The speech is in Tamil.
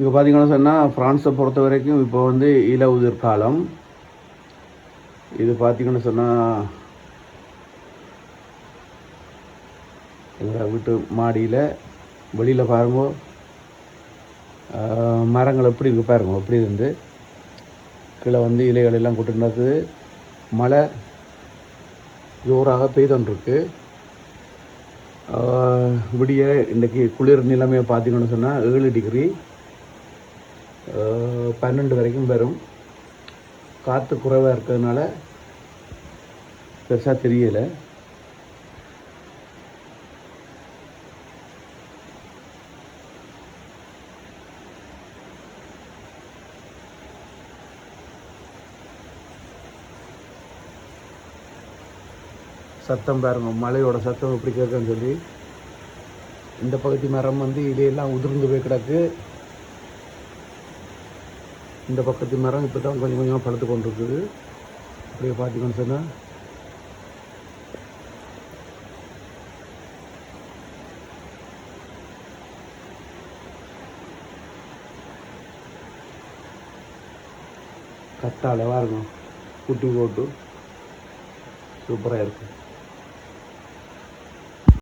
இங்கே பார்த்தீங்கன்னா சொன்னால் ஃப்ரான்ஸை பொறுத்த வரைக்கும் இப்போ வந்து இல உதிர் காலம். இது பார்த்தீங்கன்னு சொன்னால் எங்கள் வீட்டு மாடியில் வெளியில் பாருங்க. மரங்கள் எப்படி இருக்கு பாருங்க எப்படி இருந்து. கீழே வந்து இலைகள் எல்லாம் கொட்டு நடக்குது. மழை ஜோராக பெய்தொன்றிருக்கு விடிய இன்றைக்கி குளிர் நிலைமையை பார்த்தீங்கன்னு சொன்னால் ஏழு டிகிரி பன்னெண்டு வரைக்கும் வரும். காற்று குறைவாக இருக்கிறதுனால பெருசாக தெரியலை. சத்தம் பாருங்க மழையோட சத்தம் எப்படி கேட்குன்னு சொல்லி. இந்த பகுதி மரம் வந்து இலையெல்லாம் உதிர்ந்து போய் கிடக்கு. இந்த பக்கத்து மரம் இப்போ தான் கொஞ்சம் கொஞ்சமாக பழுத்து கொண்டிருக்குது. அப்படியே பார்த்தீங்கன்னு சொன்னால் கத்தாழை இருக்கும். குட்டி போட்டு. சூப்பராக இருக்கும்